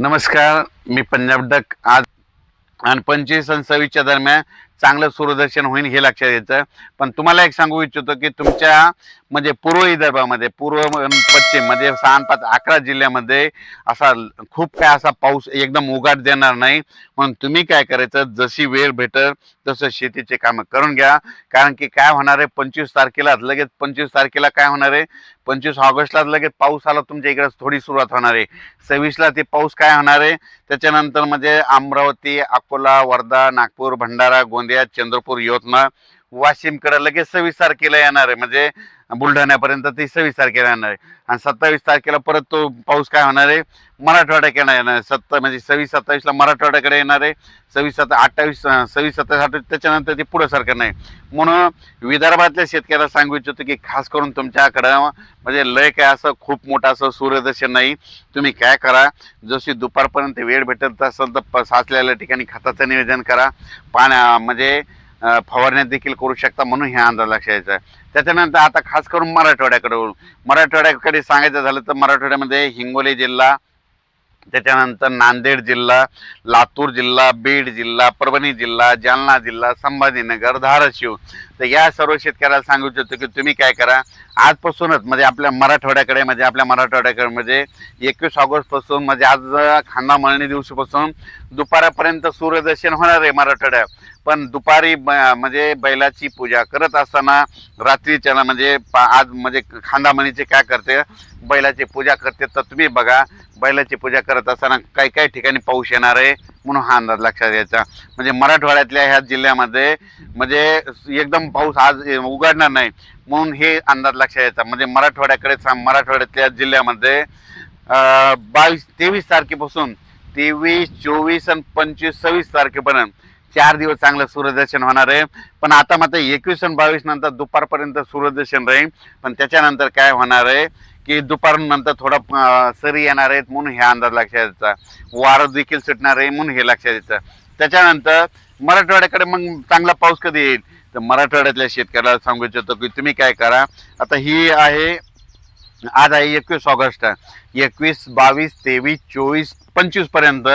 नमस्कार मी पंजाब डक. आज आणि पंचवीस आणि सव्वीसच्या दरम्यान चांगलं सूर्यदर्शन होईल हे लक्षात येतं. पण तुम्हाला एक सांगू इच्छितो की तुमच्या म्हणजे पूर्व विदर्भामध्ये पूर्व पश्चिम म्हणजे सहा पाच अकरा जिल्ह्यामध्ये असा खूप काय असा पाऊस एकदम उघाट देणार नाही. म्हणून तुम्ही काय करायचं जशी वेळ भेटल तसं शेतीचे कामं करून घ्या. कारण की काय होणार आहे पंचवीस तारखेला लगेच पंचवीस तारखेला काय होणार आहे पंचवीस ऑगस्टलाच लगेच पाऊस आला तुमच्या इकडे थोडी सुरुवात होणार आहे. सव्वीसला ते पाऊस काय होणार आहे त्याच्यानंतर म्हणजे अमरावती अकोला वर्धा नागपूर भंडारा गोंदिया चंद्रपूर यवतमाळ वाशिमकडे लगेच सव्वीस तारखेला येणार आहे. म्हणजे बुलढाण्यापर्यंत ते सव्वीस तारखेला येणार आहे. आणि सत्तावीस तारखेला परत तो पाऊस काय होणार आहे? मराठवाड्याकडे येणार आहे. सत्ता म्हणजे सव्वीस सत्तावीसला मराठवाड्याकडे येणार आहे. सव्वीस सत्ता अठ्ठावीस सव्वीस सत्तावीस अठ्ठावीस त्याच्यानंतर ते पुढं सारखं नाही. म्हणून विदर्भातल्या शेतकऱ्याला सांगू इच्छितो की खास करून तुमच्याकडं म्हणजे लय काय असं खूप मोठं असं सूर्यदर्शन नाही. तुम्ही काय करा जशी दुपारपर्यंत वेळ भेटत असेल तर साचलेल्या ठिकाणी खताचं नियोजन करा. पाण्या म्हणजे फवारण्या देखील करू शकता म्हणून हे अंदाज लक्षात यायचा त्याच्यानंतर आता खास करून मराठवाड्याकडे मराठवाड्याकडे सांगायचं झालं तर मराठवाड्यामध्ये हिंगोली जिल्हा त्याच्यानंतर नांदेड जिल्हा लातूर जिल्हा बीड जिल्हा परभणी जिल्हा जालना जिल्हा संभाजीनगर धाराशिव. तर या सर्व शेतकऱ्याला सांगू इच्छितो की तुम्ही काय करा आजपासूनच म्हणजे आपल्या मराठवाड्याकडे म्हणजे आपल्या मराठवाड्याकडे म्हणजे एकवीस ऑगस्टपासून म्हणजे आज खांदा मळणी दिवशीपासून दुपारापर्यंत सूर्यदर्शन होणार आहे मराठवाड्यात. पण दुपारी ब- म्हणजे बैलाची पूजा करत असताना रात्रीच्या म्हणजे आज म्हणजे खांदामणीचे काय करते बैलाची पूजा करते तर तुम्ही बघा बैलाची पूजा करत असताना काही काही ठिकाणी पाऊस येणार आहे म्हणून हा अंदाज लक्षात घ्यायचा. म्हणजे मराठवाड्यातल्या ह्या जिल्ह्यामध्ये म्हणजे एकदम पाऊस आज उघडणार नाही म्हणून हे अंदाज लक्षात यायचा म्हणजे मराठवाड्याकडे मराठवाड्यातल्या जिल्ह्यामध्ये बावीस तेवीस तारखेपासून तेवीस चोवीस आणि पंचवीस सव्वीस तारखेपर्यंत चार दिवस चांगलं सूर्यदर्शन होणार आहे. पण आता मात्र एकवीस आणि बावीस नंतर दुपारपर्यंत सूर्यदर्शन राहील. पण त्याच्यानंतर काय होणार आहे? की दुपारनंतर थोडा सरी येणार आहेत म्हणून हे अंदाज लक्षात यायचा वारं देखील सुटणार आहे म्हणून हे लक्षात यायचं त्याच्यानंतर मराठवाड्याकडे मग चांगला पाऊस कधी येईल? तर मराठवाड्यातल्या शेतकऱ्याला सांगू इच्छितो की तुम्ही काय करा. आता ही आहे आज आहे एकवीस ऑगस्ट. एकवीस बावीस तेवीस चोवीस पंचवीसपर्यंत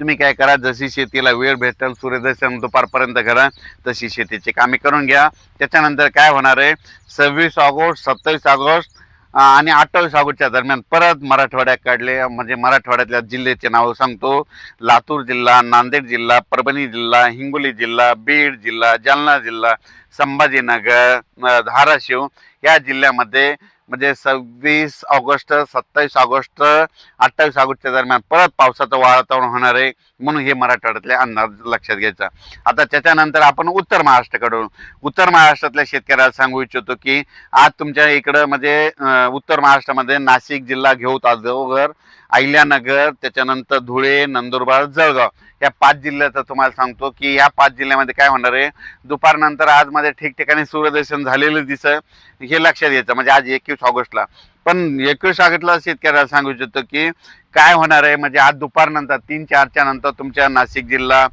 तुम्ही काय करा. जशी शेतीला वेळ भेटेल सूर्यदर्शन दुपारपर्यंत करा. तशी शेतीची कामे करून घ्या. त्याच्यानंतर काय होणार आहे? सव्वीस ऑगस्ट सत्तावीस ऑगस्ट आणि अठ्ठावीस ऑगस्टच्या दरम्यान परत मराठवाड्यात काढले. म्हणजे मराठवाड्यातल्या जिल्ह्याचे नाव सांगतो. लातूर जिल्हा नांदेड जिल्हा परभणी जिल्हा हिंगोली जिल्हा बीड जिल्हा जालना जिल्हा संभाजीनगर धाराशिव या जिल्ह्यामध्ये म्हणजे सव्वीस ऑगस्ट सत्तावीस ऑगस्ट अठ्ठावीस ऑगस्टच्या दरम्यान परत पावसाचं वातावरण होणार आहे म्हणून हे मराठवाड्यातले अंदाज लक्षात घ्यायचा. आता त्याच्यानंतर आपण उत्तर महाराष्ट्राकडून उत्तर महाराष्ट्रातल्या शेतकऱ्याला सांगू इच्छितो की आज तुमच्या इकडं म्हणजे उत्तर महाराष्ट्रामध्ये नाशिक जिल्हा घेऊ ताजोगर अहिल्यानगर त्याच्यानंतर धुळे नंदुरबार जळगाव या पाच जिल्ह्याचं तुम्हाला सांगतो की या पाच जिल्ह्यामध्ये काय होणार आहे? दुपारनंतर आज माझ्या ठिकठिकाणी सूर्यदर्शन झालेलं दिसं हे लक्षात घ्यायचं म्हणजे आज एकवीस ऑगस्टला. पण एकवीस ऑगस्टला शेतकऱ्याला सांगू इच्छितो की काय होणार आहे? म्हणजे आज दुपारनंतर तीन चारच्या नंतर तुमच्या नाशिक जिल्हा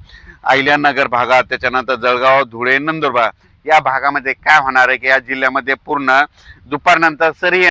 अहिल्यानगर भागात त्याच्यानंतर जळगाव धुळे नंदुरबार या भागामध्ये काय होणार आहे की या जिल्ह्यामध्ये पूर्ण दुपारनंतर सरी